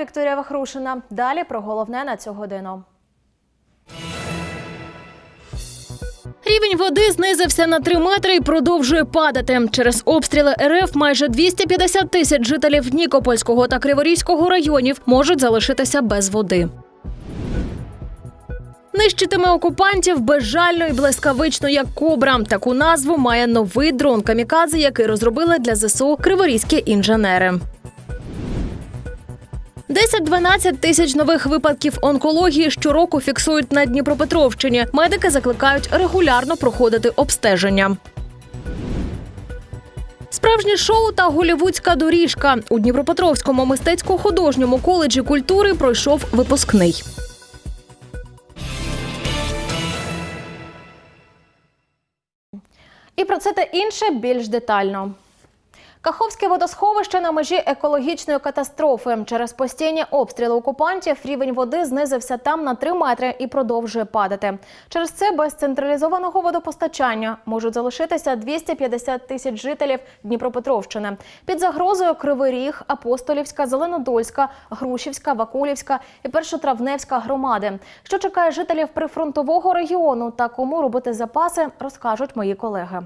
Вікторія Вахрушина. Далі про головне на цю годину. Рівень води знизився на 3 метри і продовжує падати. Через обстріли РФ майже 250 тисяч жителів Нікопольського та Криворізького районів можуть залишитися без води. Нищитиме окупантів безжально і блискавично, як кобра. Таку назву має новий дрон камікадзе, який розробили для ЗСУ криворізькі інженери. 10-12 тисяч нових випадків онкології щороку фіксують на Дніпропетровщині. Медики закликають регулярно проходити обстеження. Справжнє шоу та голівудська доріжка у Дніпропетровському мистецько-художньому коледжі культури пройшов випускний. І про це та інше більш детально. Каховське водосховище на межі екологічної катастрофи. Через постійні обстріли окупантів рівень води знизився там на 3 метри і продовжує падати. Через це без централізованого водопостачання можуть залишитися 250 тисяч жителів Дніпропетровщини. Під загрозою Кривий Ріг, Апостолівська, Зеленодольська, Грушівська, Вакулівська і Першотравневська громади. Що чекає жителів прифронтового регіону та кому робити запаси, розкажуть мої колеги.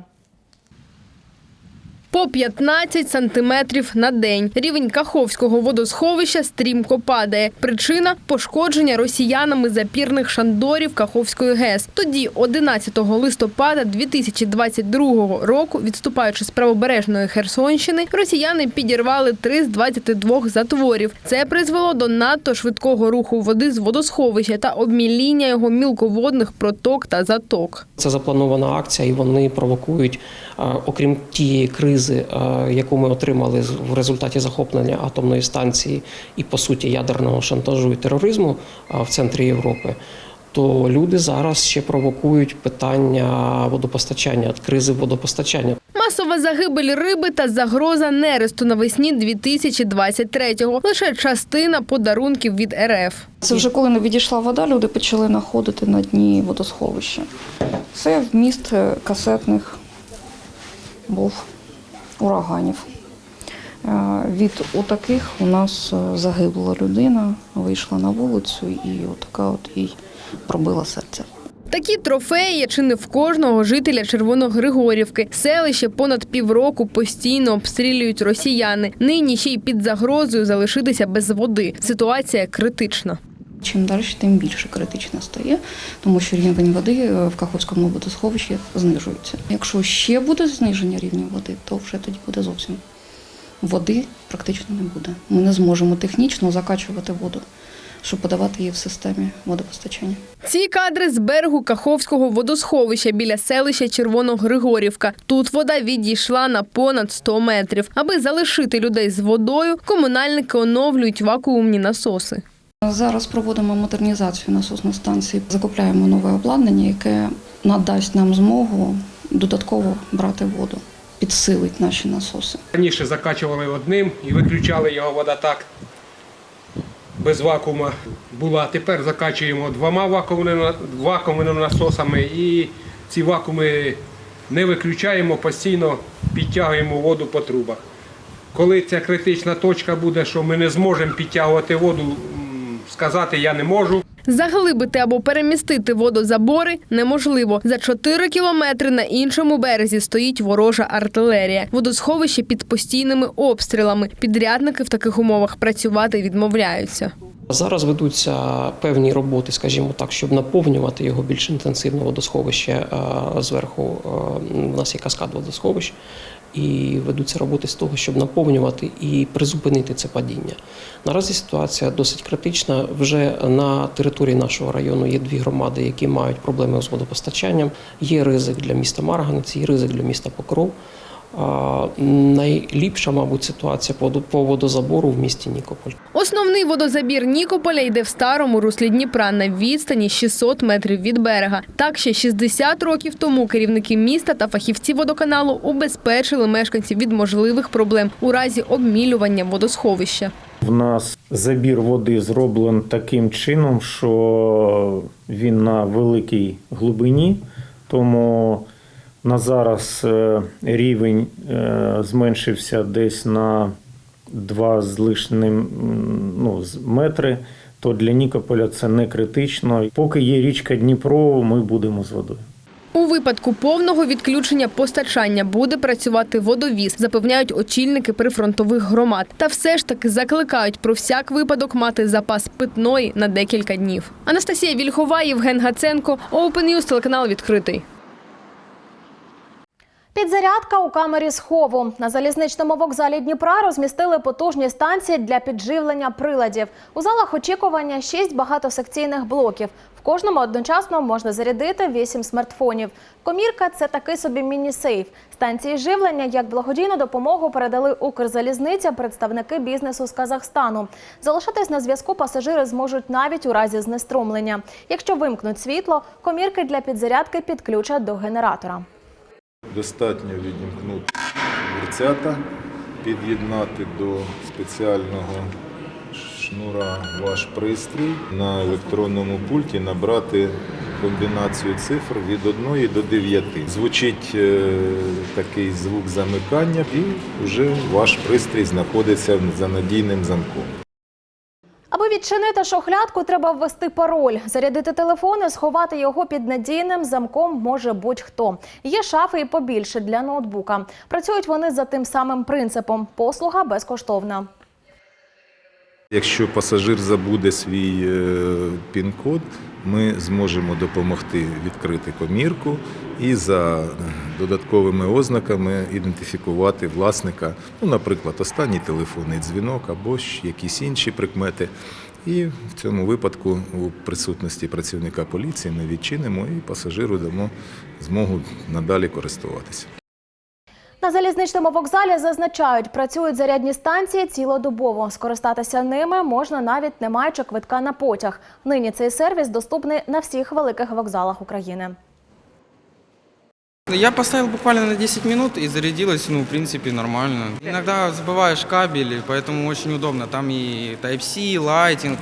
По 15 сантиметрів на день. Рівень Каховського водосховища стрімко падає. Причина пошкодження росіянами запірних шандорів Каховської ГЕС. Тоді, 11 листопада 2022 року, відступаючи з правобережної Херсонщини, росіяни підірвали три з 22 затворів. Це призвело до надто швидкого руху води з водосховища та обміління його мілководних проток та заток. Це запланована акція, і вони провокують, окрім тієї кризи, яку ми отримали з- в результаті захоплення атомної станції і по суті ядерного шантажу і тероризму в центрі Європи. То люди зараз ще провокують питання водопостачання, кризи водопостачання. Масова загибель риби та загроза нересту навесні 2023-го. Лише частина подарунків від РФ. Це вже коли не відійшла вода, люди почали знаходити на дні водосховища. Це вміст е, касетних був ураганів. Е, Від отаких у нас е, загибла людина, вийшла на вулицю і отака от їй пробила серце. Такі трофеї чи не в кожного жителя Червоногригорівки. Селище понад півроку постійно обстрілюють росіяни. Нині ще й під загрозою залишитися без води. Ситуація критична. Чим далі, тим більше критично стає, тому що рівень води е, в Каховському водосховищі знижується. Якщо ще буде зниження рівня води, то вже тоді буде зовсім води практично не буде. Ми не зможемо технічно закачувати воду, щоб подавати її в системі водопостачання. Ці кадри з берегу Каховського водосховища біля селища Червоногригорівка. Тут вода відійшла на понад 100 метрів. Аби залишити людей з водою, комунальники оновлюють вакуумні насоси. Зараз проводимо модернізацію насосної станції, закупляємо нове обладнання, яке надасть нам змогу додатково брати воду, підсилить наші насоси. Раніше закачували одним і виключали його вода так. Без вакуума була. Тепер закачуємо двома вакуумними, вакуумними насосами і ці вакууми не виключаємо, постійно підтягуємо воду по трубах. Коли ця критична точка буде, що ми не зможемо підтягувати воду, сказати я не можу. Заглибити або перемістити водозабори неможливо. За 4 кілометри на іншому березі стоїть ворожа артилерія. Водосховище під постійними обстрілами. Підрядники в таких умовах працювати відмовляються. Зараз ведуться певні роботи, скажімо так, щоб наповнювати його більш інтенсивно водосховище. Е, Зверху е, у нас є каскад водосховищ, і ведуться роботи з того, щоб наповнювати і призупинити це падіння. Наразі ситуація досить критична. Вже на території нашого району є дві громади, які мають проблеми з водопостачанням. Є ризик для міста Марганець, є ризик для міста Покров. Найліпша, мабуть, ситуація по водозабору в місті Нікополь. Основний водозабір Нікополя йде в старому руслі Дніпра на відстані 600 метрів від берега. Так ще 60 років тому керівники міста та фахівці водоканалу убезпечили мешканців від можливих проблем у разі обмілювання водосховища. В нас забір води зроблений таким чином, що він на великій глибині, тому на зараз е, рівень е, зменшився десь на 2 з лишнім м, ну, метри, то для Нікополя це не критично. Поки є річка Дніпро, ми будемо з водою. У випадку повного відключення постачання буде працювати водовіз, запевняють очільники прифронтових громад. Та все ж таки закликають про всяк випадок мати запас питної на декілька днів. Анастасія Вільхова, Євген Гаценко, Open News, телеканал відкритий. Підзарядка у камері схову на залізничному вокзалі Дніпра розмістили потужні станції для підживлення приладів. У залах очікування шість багатосекційних блоків. В кожному одночасно можна зарядити вісім смартфонів. Комірка це такий собі міні-сейф. Станції живлення як благодійну допомогу передали Укрзалізниця, представники бізнесу з Казахстану. Залишатись на зв'язку пасажири зможуть навіть у разі знеструмлення. Якщо вимкнуть світло, комірки для підзарядки підключать до генератора. Достатньо відімкнути дверцята, під'єднати до спеціального шнура ваш пристрій, на електронному пульті набрати комбінацію цифр від 1 до 9. Звучить е, такий звук замикання, і вже ваш пристрій знаходиться за надійним замком. Аби відчинити шохлядку, треба ввести пароль, зарядити телефон і сховати його під надійним замком може будь-хто. Є шафи і побільше для ноутбука. Працюють вони за тим самим принципом. Послуга безкоштовна. Якщо пасажир забуде свій е, пін-код, ми зможемо допомогти відкрити комірку і за е, додатковими ознаками ідентифікувати власника, ну, наприклад, останній телефонний дзвінок або ж якісь інші прикмети. І в цьому випадку у присутності працівника поліції ми відчинимо і пасажиру дамо змогу надалі користуватися. На залізничному вокзалі зазначають, працюють зарядні станції цілодобово. Скористатися ними можна навіть не маючи квитка на потяг. Нині цей сервіс доступний на всіх великих вокзалах України. Я поставил буквально на 10 минут и зарядилось, ну, в принципе, нормально. Иногда забываешь кабель, поэтому очень удобно. Там и Type-C, лайтинг,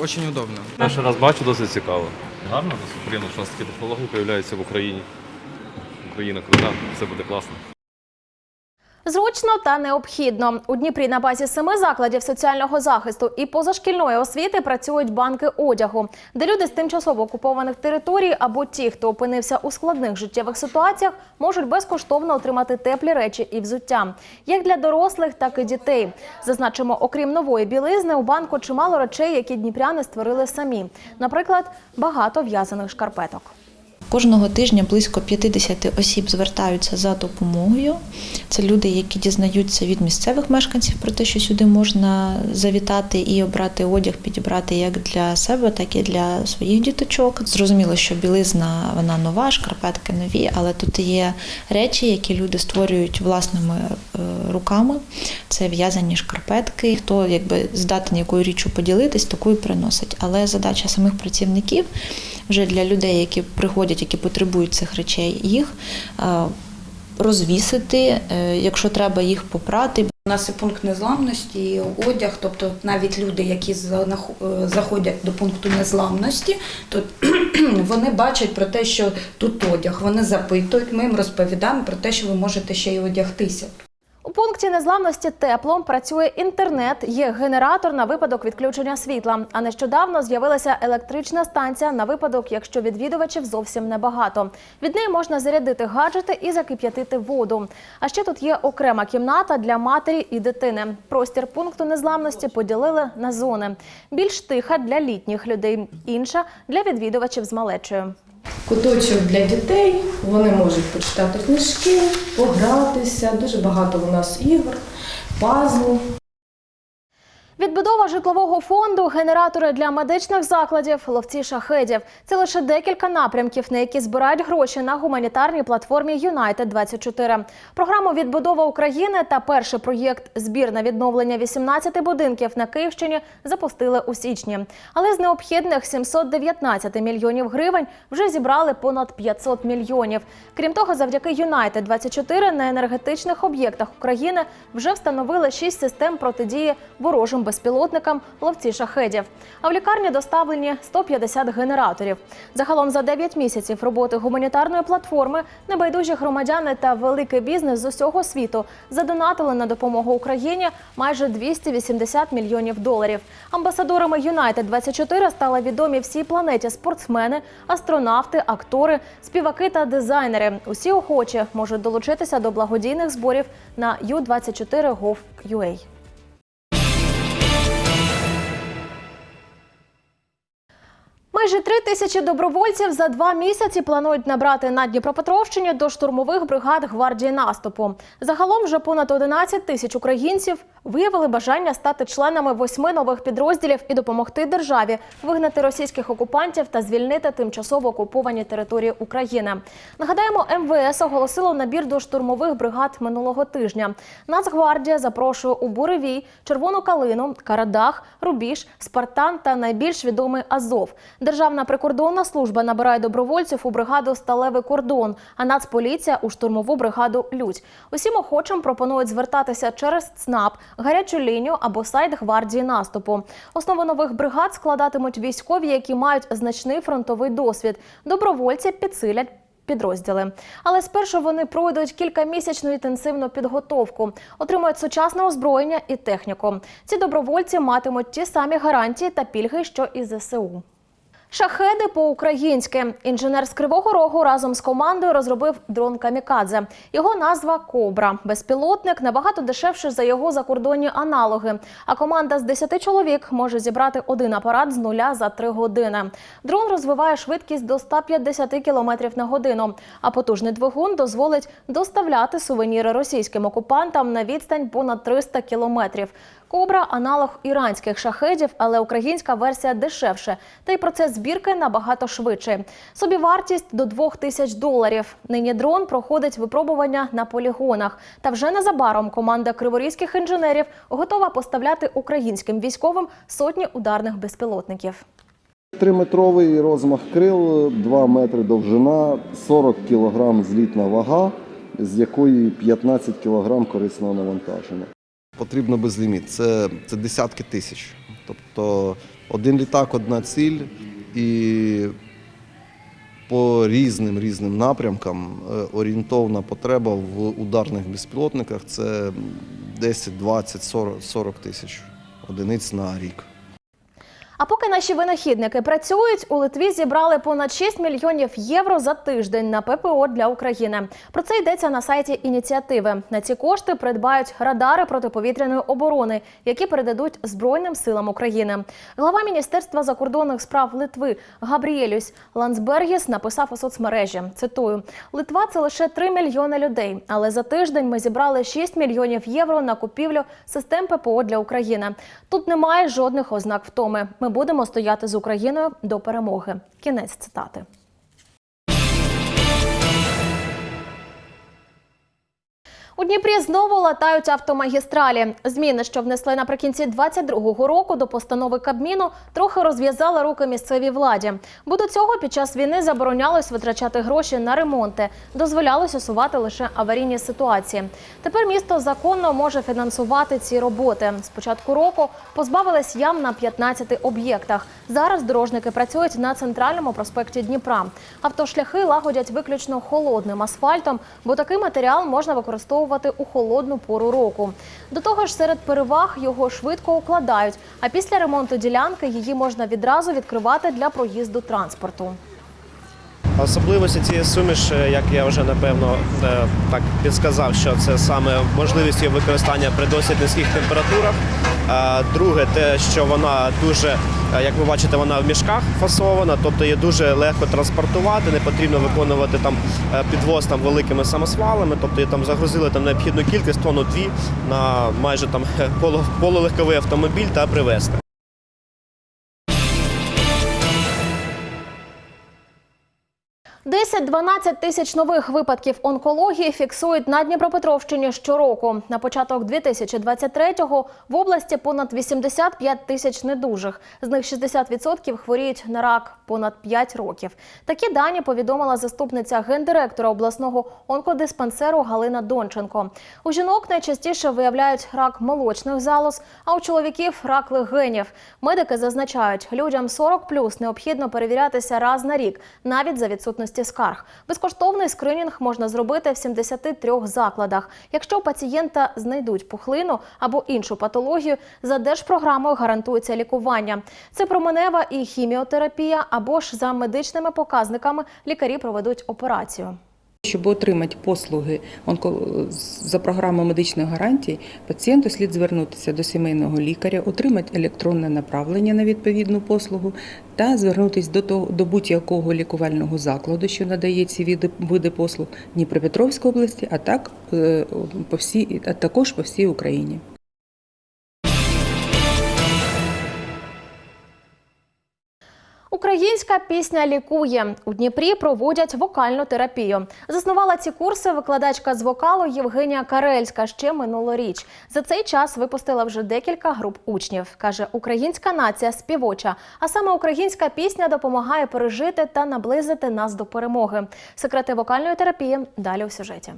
очень удобно. Перший раз бачу, досить цікаво. Гарно, досить приємно, що у нас такі технології з'являються в Україні. Україна крута, все буде класно. Зручно та необхідно. У Дніпрі на базі семи закладів соціального захисту і позашкільної освіти працюють банки одягу, де люди з тимчасово окупованих територій або ті, хто опинився у складних життєвих ситуаціях, можуть безкоштовно отримати теплі речі і взуття, як для дорослих, так і дітей. Зазначимо, окрім нової білизни, у банку чимало речей, які дніпряни створили самі. Наприклад, багато в'язаних шкарпеток. Кожного тижня близько 50 осіб звертаються за допомогою. Це люди, які дізнаються від місцевих мешканців про те, що сюди можна завітати і обрати одяг, підібрати як для себе, так і для своїх діточок. Зрозуміло, що білизна вона нова, шкарпетки нові, але тут є речі, які люди створюють власними е, руками. Це в'язані шкарпетки. Хто якби здатен якою річчю поділитись, такою приносить. Але задача самих працівників вже для людей, які приходять, які потребують цих речей, їх е, розвісити, е, якщо треба їх попрати. У нас і пункт незламності, і одяг, тобто навіть люди, які е, заходять до пункту незламності, то вони бачать про те, що тут одяг. Вони запитують, ми їм розповідаємо про те, що ви можете ще й одягтися. У пункті незламності тепло працює інтернет, є генератор на випадок відключення світла. А нещодавно з'явилася електрична станція на випадок, якщо відвідувачів зовсім небагато. Від неї можна зарядити гаджети і закип'ятити воду. А ще тут є окрема кімната для матері і дитини. Простір пункту незламності поділили на зони. Більш тиха для літніх людей, інша для відвідувачів з малечою. Куточок для дітей, вони можуть почитати книжки, погратися. Дуже багато у нас ігор, пазлів. Відбудова житлового фонду, генератори для медичних закладів, ловці шахедів це лише декілька напрямків, на які збирають гроші на гуманітарній платформі Юнайтед 24 Програму Відбудова України та перший проєкт Збір на відновлення 18 будинків на Київщині запустили у січні. Але з необхідних 719 мільйонів гривень вже зібрали понад 500 мільйонів. Крім того, завдяки Юнайтед 24 на енергетичних об'єктах України вже встановили 6 систем протидії ворожим безпілотникам ловці шахедів. А в лікарні доставлені 150 генераторів. Загалом за 9 місяців роботи гуманітарної платформи небайдужі громадяни та великий бізнес з усього світу задонатили на допомогу Україні майже 280 мільйонів доларів. Амбасадорами United 24 стали відомі всій планеті спортсмени, астронавти, актори, співаки та дизайнери. Усі охочі можуть долучитися до благодійних зборів на U24.gov.ua. Майже три тисячі добровольців за два місяці планують набрати на Дніпропетровщині до штурмових бригад гвардії наступу. Загалом вже понад 11 тисяч українців виявили бажання стати членами восьми нових підрозділів і допомогти державі вигнати російських окупантів та звільнити тимчасово окуповані території України. Нагадаємо, МВС оголосило набір до штурмових бригад минулого тижня. Нацгвардія запрошує у Буревій, Червону Калину, Карадах, Рубіж, Спартан та найбільш відомий Азов. Державна прикордонна служба набирає добровольців у бригаду Сталевий кордон, а Нацполіція у штурмову бригаду Людь. Усім охочим пропонують звертатися через ЦНАП, гарячу лінію або сайт гвардії наступу. Основу нових бригад складатимуть військові, які мають значний фронтовий досвід. Добровольці підсилять. Підрозділи, але спершу вони пройдуть кількамісячну інтенсивну підготовку, отримують сучасне озброєння і техніку. Ці добровольці матимуть ті самі гарантії та пільги, що і ЗСУ. Шахеди по-українськи. Інженер з Кривого Рогу разом з командою розробив дрон Камікадзе. Його назва Кобра. Безпілотник набагато дешевше за його закордонні аналоги. А команда з 10 чоловік може зібрати один апарат з нуля за 3 години. Дрон розвиває швидкість до 150 км на годину. А потужний двигун дозволить доставляти сувеніри російським окупантам на відстань понад 300 кілометрів. Кобра аналог іранських шахедів, але українська версія дешевше. Та й процес збірки набагато швидший. Собівартість до 2 тисяч доларів. Нині дрон проходить випробування на полігонах. Та вже незабаром команда криворізьких інженерів готова поставляти українським військовим сотні ударних безпілотників. Триметровий розмах крил, 2 метри довжина, 40 кг злітна вага, з якої 15 кг корисного навантаження. Потрібно безліміт. Це, це десятки тисяч. Тобто один літак, одна ціль, і по різним різним напрямкам е, орієнтовна потреба в ударних безпілотниках це 10, 20, 40, 40 тисяч одиниць на рік. А поки наші винахідники працюють, у Литві зібрали понад 6 мільйонів євро за тиждень на ППО для України. Про це йдеться на сайті ініціативи. На ці кошти придбають радари протиповітряної оборони, які передадуть Збройним силам України. Глава Міністерства закордонних справ Литви Габріелюсь Лансбергіс написав у соцмережі. Цитую: Литва це лише 3 мільйони людей, але за тиждень ми зібрали 6 мільйонів євро на купівлю систем ППО для України. Тут немає жодних ознак втоми. Ми будемо стояти з Україною до перемоги. Кінець цитати. У Дніпрі знову латають автомагістралі. Зміни, що внесли наприкінці 22-го року до постанови Кабміну, трохи розв'язали руки місцевій владі. Бо до цього під час війни заборонялось витрачати гроші на ремонти, дозволялось усувати лише аварійні ситуації. Тепер місто законно може фінансувати ці роботи. З початку року позбавились ям на 15 об'єктах. Зараз дорожники працюють на центральному проспекті Дніпра. Автошляхи лагодять виключно холодним асфальтом, бо такий матеріал можна використовувати у холодну пору року. До того ж, серед переваг його швидко укладають, а після ремонту ділянки її можна відразу відкривати для проїзду транспорту. Особливості цієї суміші, як я вже напевно е, так підсказав, що це саме можливість її використання при досить низьких температурах. Друге, те, що вона дуже, е, як ви бачите, вона в мішках фасована, тобто її дуже легко транспортувати, не потрібно виконувати там е, підвоз там великими самосвалами, тобто її там загрузили там необхідну кількість тонну дві на майже там полу- полулегковий автомобіль та привезти. 10-12 тисяч нових випадків онкології фіксують на Дніпропетровщині щороку. На початок 2023-го в області понад 85 тисяч недужих. З них 60% хворіють на рак понад 5 років. Такі дані повідомила заступниця гендиректора обласного онкодиспансеру Галина Донченко. У жінок найчастіше виявляють рак молочних залоз, а у чоловіків рак легенів. Медики зазначають, людям 40 необхідно перевірятися раз на рік, навіть за відсутності скарг. Безкоштовний скринінг можна зробити в 73 закладах. Якщо у пацієнта знайдуть пухлину або іншу патологію, за держпрограмою гарантується лікування. Це променева і хіміотерапія, або ж за медичними показниками лікарі проведуть операцію. Щоб отримати послуги за програмою медичної гарантії, пацієнту слід звернутися до сімейного лікаря, отримати електронне направлення на відповідну послугу та звернутися до, того, до будь-якого лікувального закладу, що надає ці види, види послуг Дніпропетровської області, а так е, по всій, а також по всій Україні. Українська пісня лікує у Дніпрі. Проводять вокальну терапію. Заснувала ці курси викладачка з вокалу Євгенія Карельська ще минулоріч. За цей час випустила вже декілька груп учнів. каже, українська нація співоча. А саме українська пісня допомагає пережити та наблизити нас до перемоги. Секрети вокальної терапії далі у сюжеті.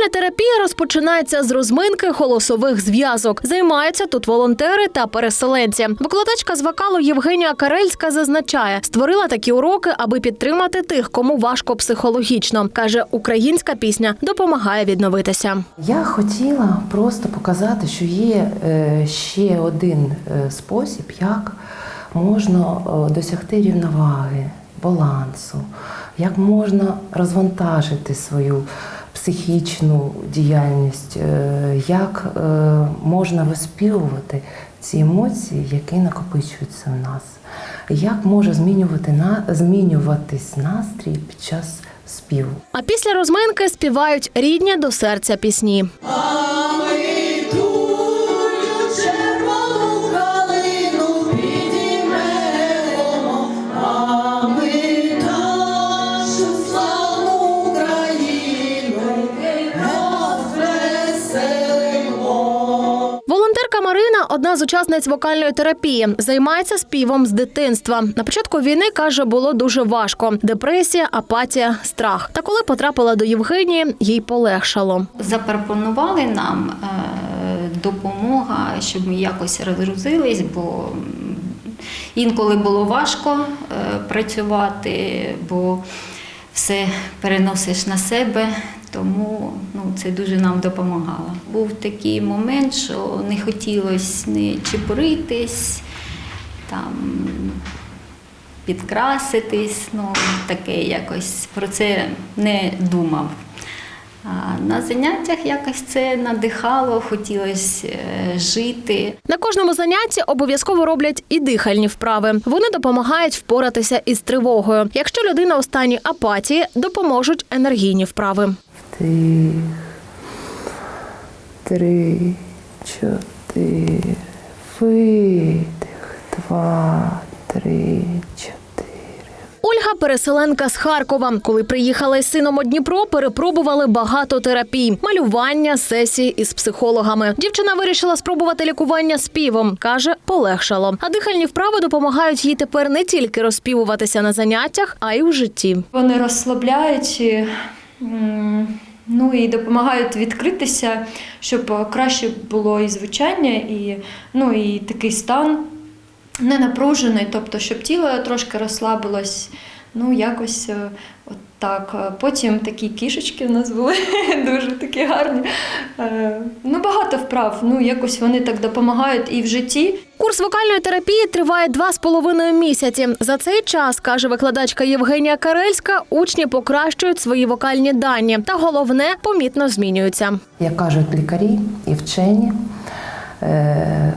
Вокальна терапія розпочинається з розминки голосових зв'язок. Займаються тут волонтери та переселенці. Викладачка з вокалу Євгенія Карельська зазначає, створила такі уроки, аби підтримати тих, кому важко психологічно. каже, українська пісня допомагає відновитися. Я хотіла просто показати, що є е, ще один е, спосіб, як можна е, досягти рівноваги, балансу, як можна розвантажити свою психічну діяльність, е, як е, можна виспівувати ці емоції, які накопичуються в нас, як може змінювати на змінюватись настрій під час співу. А після розминки співають рідні до серця пісні. Одна з учасниць вокальної терапії. Займається співом з дитинства. На початку війни каже, було дуже важко: депресія, апатія, страх. Та коли потрапила до Євгенії, їй полегшало. запропонували нам е, допомога, щоб ми якось розгрузились, бо інколи було важко е, працювати, бо все переносиш на себе. Тому ну, це дуже нам допомагало. Був такий момент, що не хотілося не чепуритись, там, підкраситись, ну, таке якось про це не думав. На заняттях якось це надихало, хотілося е, жити. На кожному занятті обов'язково роблять і дихальні вправи. Вони допомагають впоратися із тривогою. Якщо людина у стані апатії, допоможуть енергійні вправи. Вдих, три, чотири, видих, два, три, чотири. Ольга переселенка з Харкова. Коли приїхала із сином у Дніпро, перепробували багато терапій, малювання, сесії із психологами. Дівчина вирішила спробувати лікування співом. каже, полегшало. А дихальні вправи допомагають їй тепер не тільки розспівуватися на заняттях, а й у житті. Вони розслабляють, і, м, ну і допомагають відкритися, щоб краще було і звучання, і, ну, і такий стан не напружений, тобто, щоб тіло трошки розслабилось. Ну, якось е, от так. Потім такі кішечки в нас були дуже такі гарні. Е, Ну, багато вправ. Ну, якось вони так допомагають і в житті. Курс вокальної терапії триває два з половиною місяці. За цей час, каже викладачка Євгенія Карельська, учні покращують свої вокальні дані. Та головне помітно змінюються. Як кажуть лікарі і вчені, е,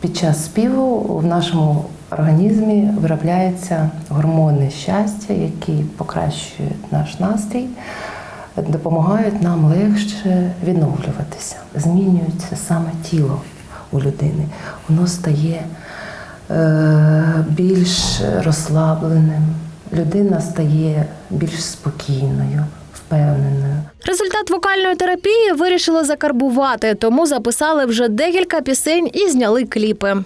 під час співу в нашому організмі виробляються гормони щастя, які покращують наш настрій допомагають нам легше відновлюватися. Змінюється саме тіло у людини. Воно стає е, більш розслабленим, людина стає більш спокійною, впевненою. Результат вокальної терапії вирішили закарбувати, тому записали вже декілька пісень і зняли кліпи.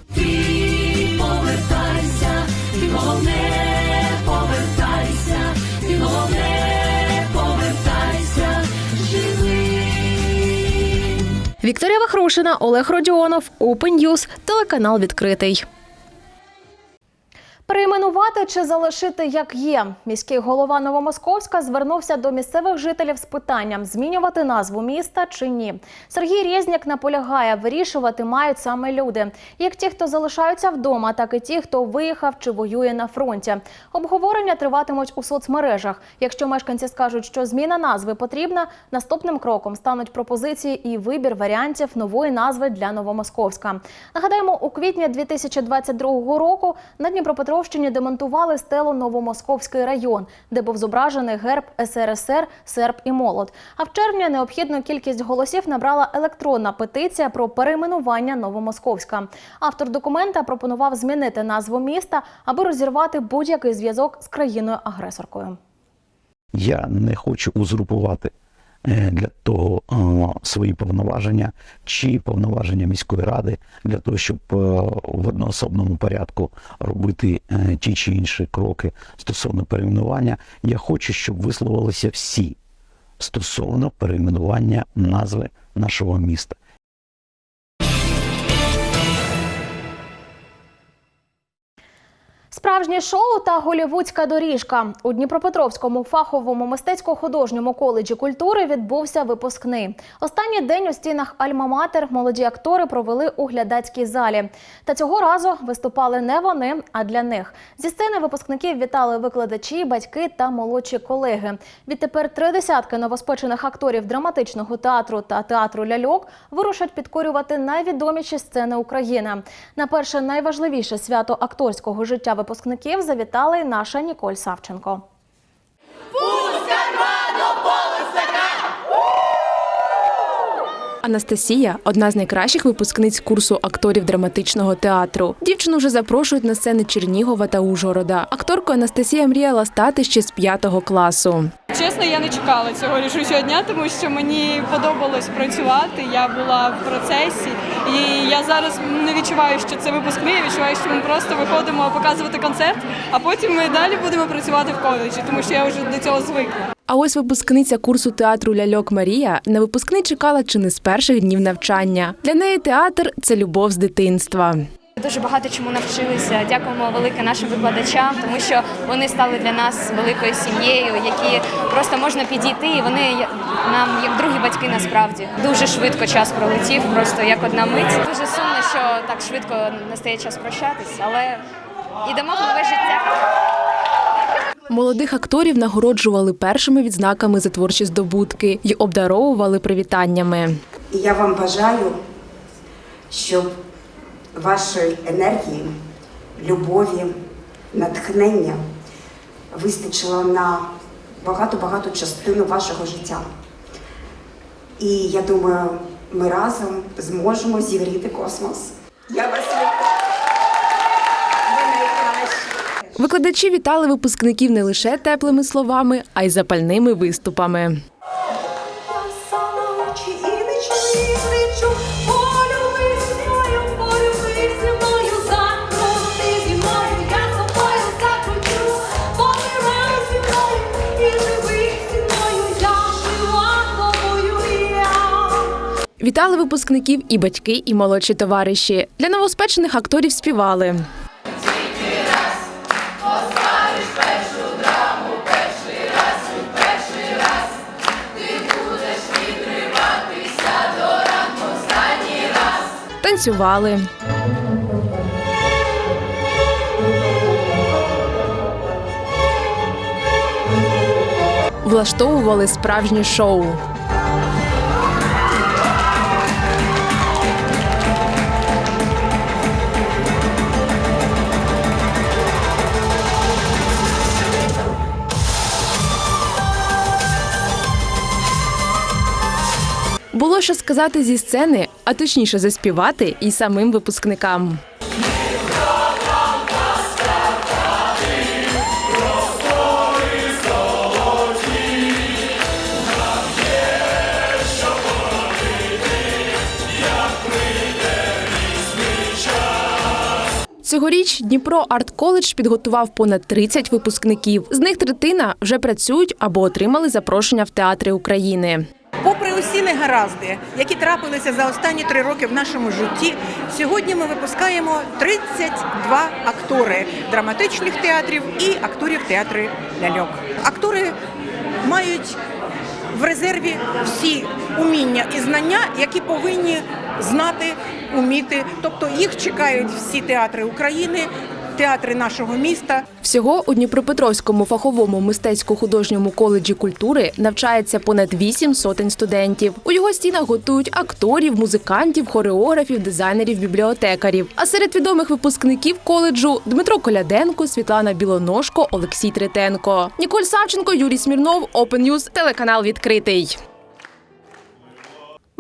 Вікторія Вахрушина, Олег Родіонов, Open News, телеканал відкритий. Перейменувати чи залишити як є. Міський голова Новомосковська звернувся до місцевих жителів з питанням змінювати назву міста чи ні. Сергій Рєзняк наполягає, вирішувати мають саме люди, як ті, хто залишаються вдома, так і ті, хто виїхав чи воює на фронті. Обговорення триватимуть у соцмережах. Якщо мешканці скажуть, що зміна назви потрібна, наступним кроком стануть пропозиції і вибір варіантів нової назви для Новомосковська. Нагадаємо, у квітні 2022 року на Дніпропетровщині демонтували стелу Новомосковський район, де був зображений герб СРСР, серб і молот. А в червні необхідну кількість голосів набрала електронна петиція про перейменування Новомосковська. Автор документа пропонував змінити назву міста, аби розірвати будь-який зв'язок з країною-агресоркою. Я не хочу узурпувати для того е, свої повноваження чи повноваження міської ради для того, щоб е, в одноособному порядку робити е, ті чи інші кроки стосовно перейменування. Я хочу, щоб висловилися всі стосовно перейменування назви нашого міста. Справжнє шоу та голівудська доріжка у Дніпропетровському фаховому мистецько-художньому коледжі культури відбувся випускний. Останній день у стінах Альма-Матер молоді актори провели у глядацькій залі. Та цього разу виступали не вони, а для них. Зі сцени випускників вітали викладачі, батьки та молодші колеги. Відтепер три десятки новоспечених акторів драматичного театру та театру ляльок вирушать підкорювати найвідоміші сцени України. На перше найважливіше свято акторського життя випускників завітала й наша Ніколь Савченко. Анастасія одна з найкращих випускниць курсу акторів драматичного театру. Дівчину вже запрошують на сцени Чернігова та Ужгорода. Акторкою Анастасія мріяла стати ще з п'ятого класу. Чесно, я не чекала цього рішучого дня, тому що мені подобалось працювати. Я була в процесі, і я зараз не відчуваю, що це випускний. Я відчуваю, що ми просто виходимо показувати концерт, а потім ми далі будемо працювати в коледжі, тому що я вже до цього звикла. А ось випускниця курсу театру Ляльок Марія на випускний чекала чи не з перших днів навчання. Для неї театр це любов з дитинства. Дуже багато чому навчилися. Дякуємо велике нашим викладачам, тому що вони стали для нас великою сім'єю, які просто можна підійти, і вони нам як другі батьки насправді. Дуже швидко час пролетів, просто як одна мить. Дуже сумно, що так швидко настає час прощатись, але йдемо в нове життя. Молодих акторів нагороджували першими відзнаками за творчі здобутки й обдаровували привітаннями. Я вам бажаю, щоб вашої енергії, любові, натхнення вистачило на багато-багато частину вашого життя. І я думаю, ми разом зможемо зігріти космос. Я вас найкращі. Викладачі вітали випускників не лише теплими словами, а й запальними виступами. Вітали випускників і батьки, і молодші товариші. Для новоспечених акторів співали. Танцювали. Влаштовували справжнє шоу. Було що сказати зі сцени, а точніше заспівати і самим випускникам. Цьогоріч Дніпро Арт Коледж підготував понад 30 випускників. З них третина вже працюють або отримали запрошення в театри України. Попри усі негаразди, які трапилися за останні три роки в нашому житті, сьогодні ми випускаємо 32 актори драматичних театрів і акторів театру ляльок. Актори мають в резерві всі уміння і знання, які повинні знати, уміти. Тобто їх чекають всі театри України, театри нашого міста. Всього у Дніпропетровському фаховому мистецько-художньому коледжі культури навчається понад вісім сотень студентів. У його стінах готують акторів, музикантів, хореографів, дизайнерів, бібліотекарів. А серед відомих випускників коледжу Дмитро Коляденко, Світлана Білоножко, Олексій Третенко, Ніколь Савченко, Юрій Смірнов, Open News, телеканал відкритий.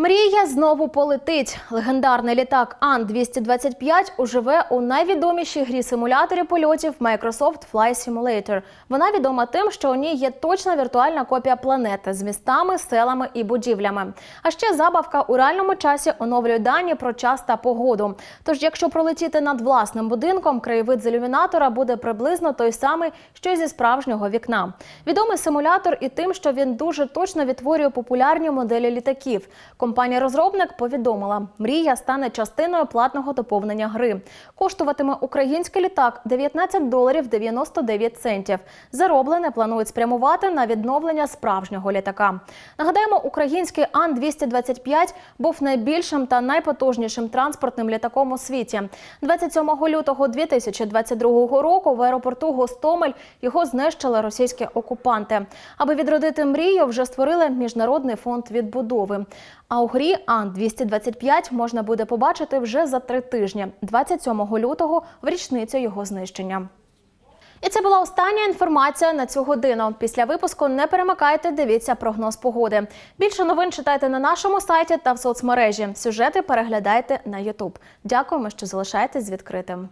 Мрія знову полетить. Легендарний літак Ан-225 уживе у найвідомішій грі симуляторі польотів Microsoft Flight Simulator. Вона відома тим, що у ній є точна віртуальна копія планети з містами, селами і будівлями. А ще забавка у реальному часі оновлює дані про час та погоду. Тож, якщо пролетіти над власним будинком, краєвид з ілюмінатора буде приблизно той самий, що й зі справжнього вікна. Відомий симулятор і тим, що він дуже точно відтворює популярні моделі літаків. Компанія-розробник повідомила, мрія стане частиною платного доповнення гри. Коштуватиме український літак 19 доларів 99 центів. Зароблене планують спрямувати на відновлення справжнього літака. Нагадаємо, український Ан-225 був найбільшим та найпотужнішим транспортним літаком у світі. 27 лютого 2022 року в аеропорту Гостомель його знищили російські окупанти. Аби відродити мрію, вже створили міжнародний фонд відбудови. А у грі Ан-225 можна буде побачити вже за три тижні, 27 лютого, в річницю його знищення. І це була остання інформація на цю годину. Після випуску не перемикайте, дивіться прогноз погоди. Більше новин читайте на нашому сайті та в соцмережі. Сюжети переглядайте на Ютуб. Дякуємо, що залишаєтесь з відкритим.